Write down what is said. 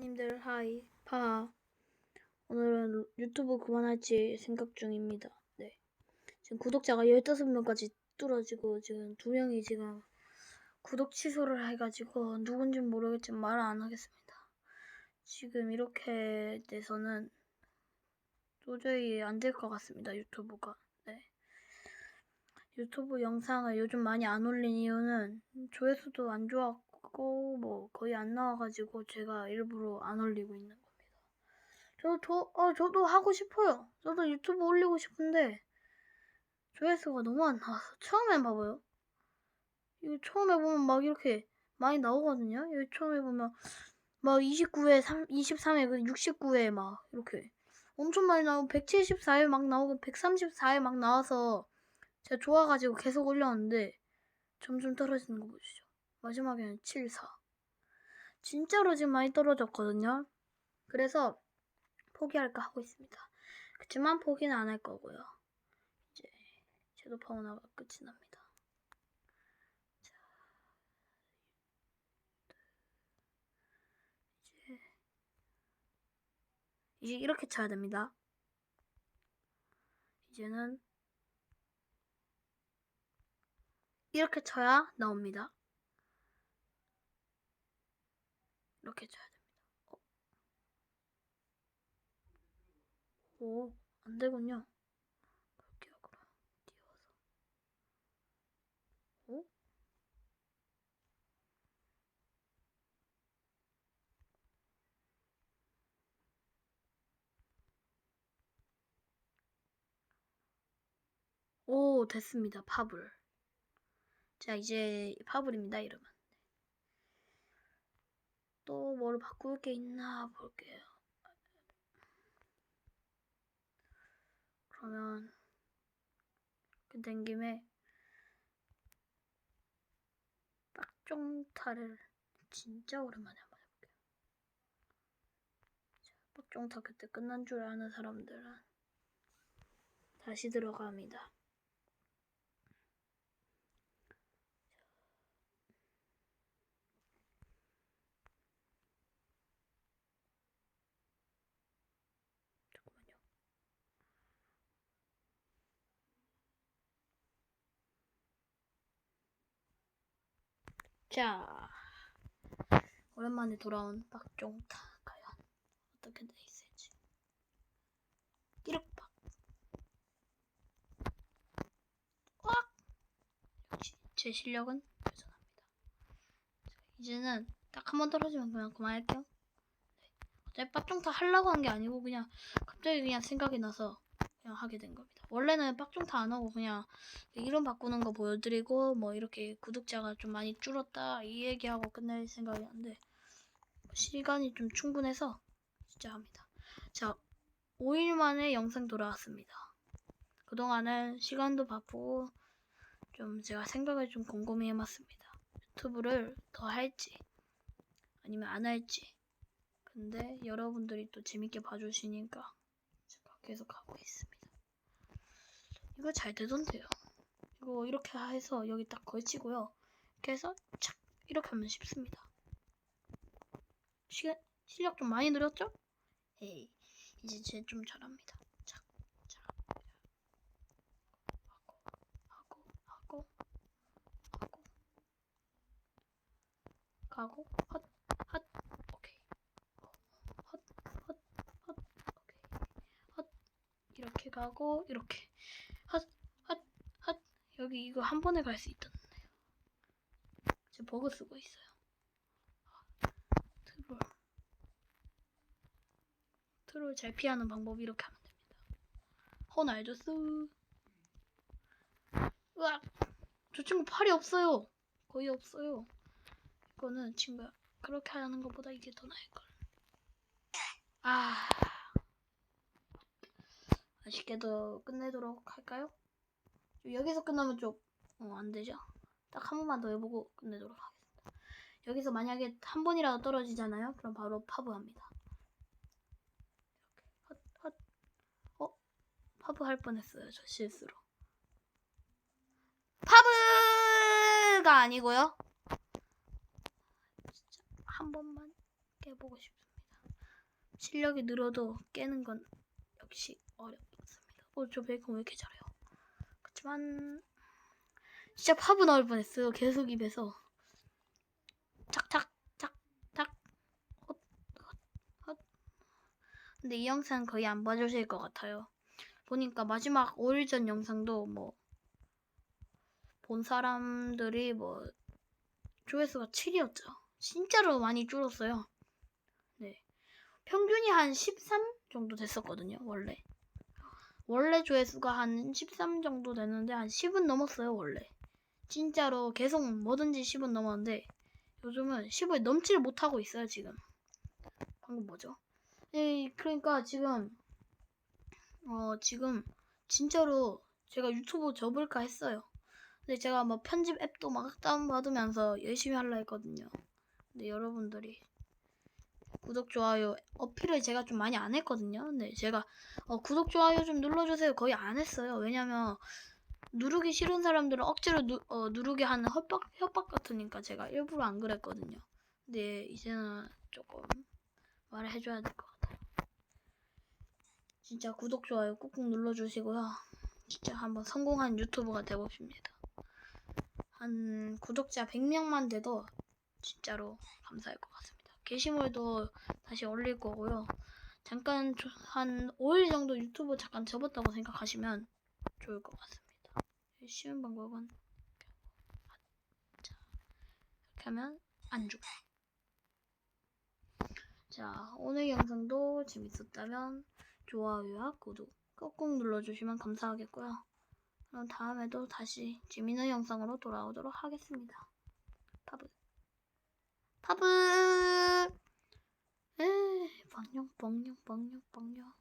파님들 하이 파. 오늘은 유튜브 그만할지 생각 중입니다. 네. 지금 구독자가 15명까지 뚫어지고 지금 두 명이 지금 구독 취소를 해가지고 누군지 모르겠지만 말을 안 하겠습니다. 지금 이렇게 돼서는 도저히 안 될 것 같습니다 유튜브가. 네. 유튜브 영상을 요즘 많이 안 올린 이유는 조회수도 안 좋았고 뭐 거의 안 나와가지고 제가 일부러 안 올리고 있는 겁니다. 저도 저, 아, 저도 하고 싶어요. 저도 유튜브 올리고 싶은데 조회수가 너무 안 나와서 처음엔 봐봐요. 이거 처음에 보면 막 이렇게 많이 나오거든요. 여기 처음에 보면 막 29회, 3, 23회, 69회 막 이렇게 엄청 많이 나오고 174회 막 나오고 134회 막 나와서 제가 좋아가지고 계속 올렸는데 점점 떨어지는 거 보시죠. 마지막에는 7, 4. 진짜로 지금 많이 떨어졌거든요. 그래서 포기할까 하고 있습니다. 그치만 포기는 안 할 거고요. 이제 섀도우 파우나가 끝이 납니다. 자, 이제 이제 이렇게 쳐야 됩니다. 이제는 이렇게 쳐야 나옵니다. 이렇게 쳐야 됩니다. 어. 오, 안 되군요. 볼게요, 그럼. 띄워서. 오? 오, 됐습니다. 파블. 자, 이제 파블입니다, 이름은. 또뭘 바꿀 게 있나 볼게요. 그러면 그된 김에 빡종타를 진짜 오랜만에 한번 해볼게요. 자, 빡종타 그때 끝난 줄 아는 사람들은 다시 들어갑니다. 자, 오랜만에 돌아온 박종타 과연 어떻게 돼 있을지. 끼룩박. 꽉. 역시 제 실력은 여전합니다. 자, 이제는 딱 한 번 떨어지면 그냥 그만할게요. 어차피 빡종타 하려고 한 게 아니고 그냥 갑자기 그냥 생각이 나서 그냥 하게 된 겁니다. 원래는 빡종타 안 하고 그냥 이름 바꾸는 거 보여드리고 뭐 이렇게 구독자가 좀 많이 줄었다 이 얘기하고 끝낼 생각이었는데 시간이 좀 충분해서 진짜 합니다. 자, 5일 만에 영상 돌아왔습니다. 그동안은 시간도 바쁘고 좀 제가 생각을 좀 곰곰이 해봤습니다. 유튜브를 더 할지 아니면 안 할지 근데 여러분들이 또 재밌게 봐주시니까 계속 하고 있습니다. 이거 잘 되던데요. 이거 이렇게 해서 여기 딱 걸치고요. 이렇게 해서 착 이렇게 하면 쉽습니다. 시간 실력 좀 많이 늘었죠? 에이 이제 제 좀 잘합니다. 착, 착, 하고 하고 하고 하고 가고 헛 헛 오케이 헛 헛 헛 오케이 헛 가고 이렇게 헛 여기 이거 한 번에 갈 수 있던데요. 지금 버그 쓰고 있어요. 트롤 트롤 잘 피하는 방법 이렇게 하면 됩니다. 호날두스 으악 저 친구 팔이 없어요. 거의 없어요. 이거는 친구야 그렇게 하는 것보다 이게 더 나을걸. 아 아쉽게도 끝내도록 할까요? 여기서 끝나면 좀 어, 안 되죠. 딱 한 번만 더 해보고 끝내도록 하겠습니다. 여기서 만약에 한 번이라도 떨어지잖아요. 그럼 바로 파브합니다. 이렇게 헛, 헛. 어? 파브 할 뻔했어요. 저 실수로. 파브가 아니고요. 진짜 한 번만 깨보고 싶습니다. 실력이 늘어도 깨는 건 역시 어렵습니다. 어, 저 베이컨 왜 이렇게 잘해요? 그렇지만 진짜 파브 나올 뻔했어요. 계속 입에서 착착 착착 헛, 헛, 헛. 근데 이 영상 거의 안 봐주실 것 같아요. 보니까 마지막 5일 전 영상도 뭐 본 사람들이 뭐 조회수가 7이었죠. 진짜로 많이 줄었어요. 네. 평균이 한 13 정도 됐었거든요, 원래. 원래 조회수가 한 13 정도 됐는데 한 10은 넘었어요, 원래. 진짜로 계속 뭐든지 10은 넘었는데 요즘은 10을 넘지를 못하고 있어요, 지금. 방금 뭐죠? 네, 그러니까 지금 어, 지금 진짜로 제가 유튜브 접을까 했어요. 근데 제가 뭐 편집 앱도 막 다운받으면서 열심히 하려 했거든요. 근데 여러분들이 구독, 좋아요 어필을 제가 좀 많이 안 했거든요. 근데 제가 어, 구독, 좋아요 좀 눌러주세요. 거의 안 했어요. 왜냐면 누르기 싫은 사람들은 억지로 누, 어, 누르게 하는 협박, 협박 같으니까 제가 일부러 안 그랬거든요. 근데 이제는 조금 말을 해줘야 될 것 같아요. 진짜 구독, 좋아요 꾹꾹 눌러주시고요. 진짜 한번 성공한 유튜버가 싶습니다. 한 구독자 100명만 돼도 진짜로 감사할 것 같습니다. 게시물도 다시 올릴 거고요. 잠깐 조- 한 5일 정도 유튜브 잠깐 접었다고 생각하시면 좋을 것 같습니다. 쉬운 방법은 자, 이렇게 하면 안 죽어요. 자, 오늘 영상도 재밌었다면 좋아요와 구독 꾹꾹 눌러주시면 감사하겠고요. 그럼 다음에도 다시 재밌는 영상으로 돌아오도록 하겠습니다. 파브. 파브! 에이, 뻥녕, 뻥녕, 뻥녕, 뻥녕.